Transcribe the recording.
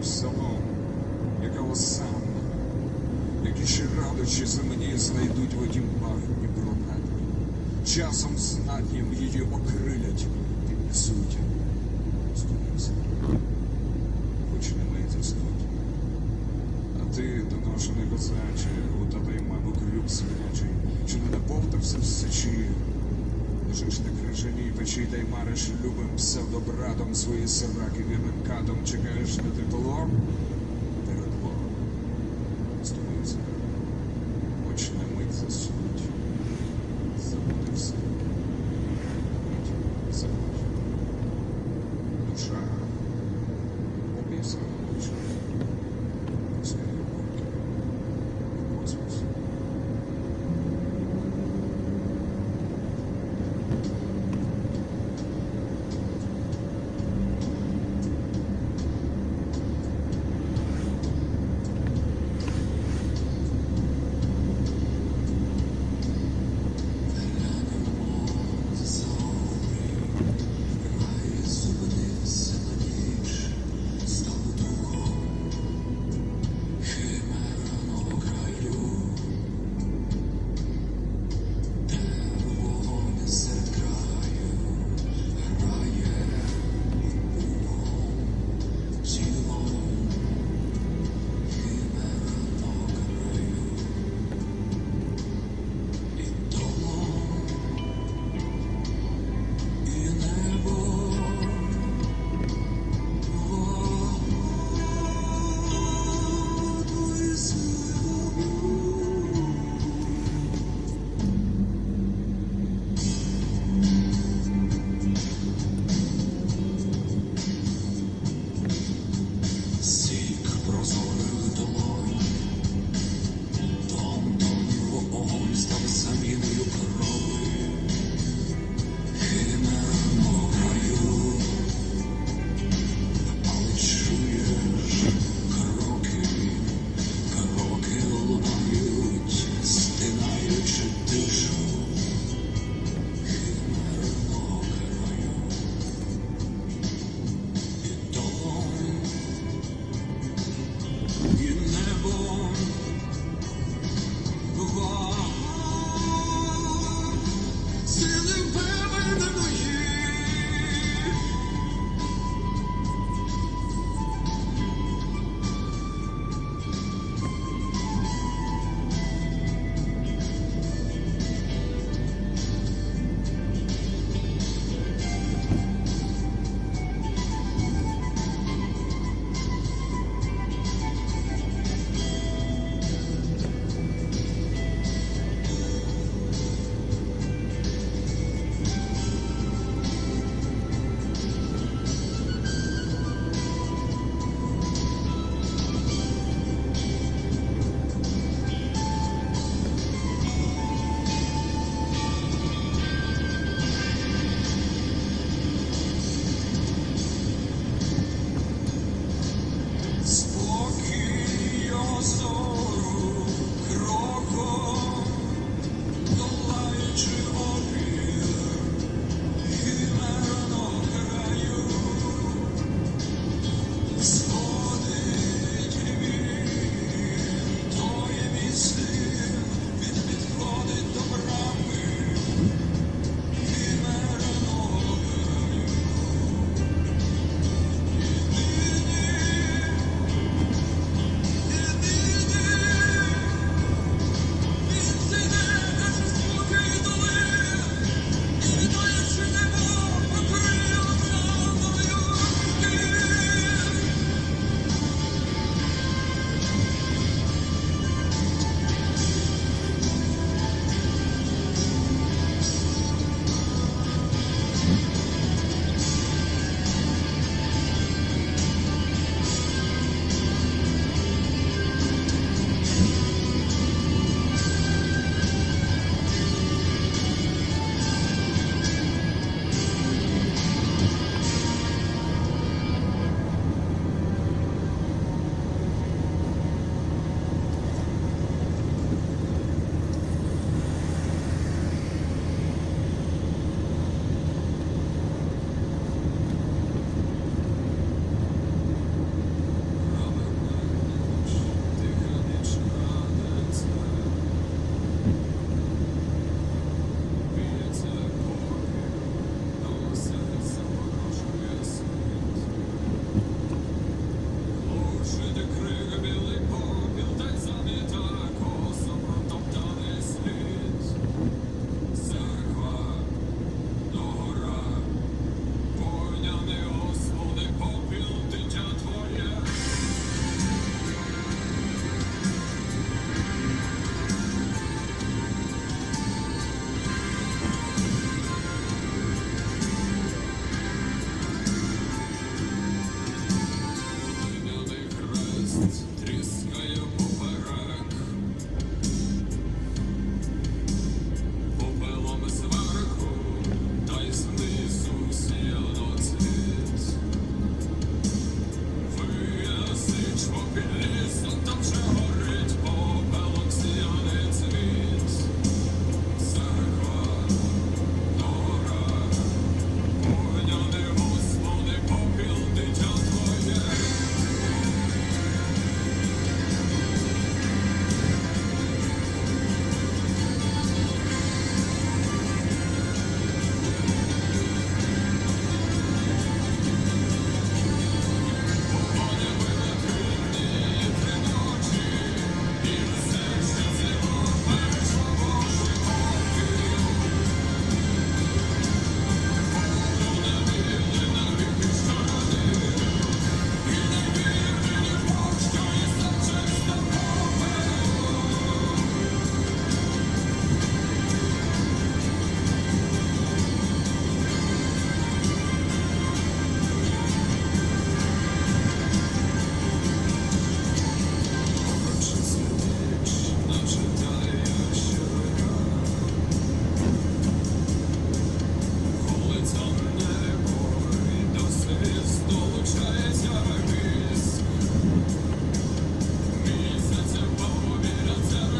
псалом, якого сам, які ще радощі за мені знайдуть в отім багні брунатні. Часом знатнім її окрилять, піднесуть. Зупинився. Хоч не мити суть. А ти, доношений козаче, у тебе й мабуть крюк свинячий, чи не наповтався в сечі? Лежиш на крижаній печі та й мариш любим псевдобратом свої сраки вірним катом чекаєш на тепло?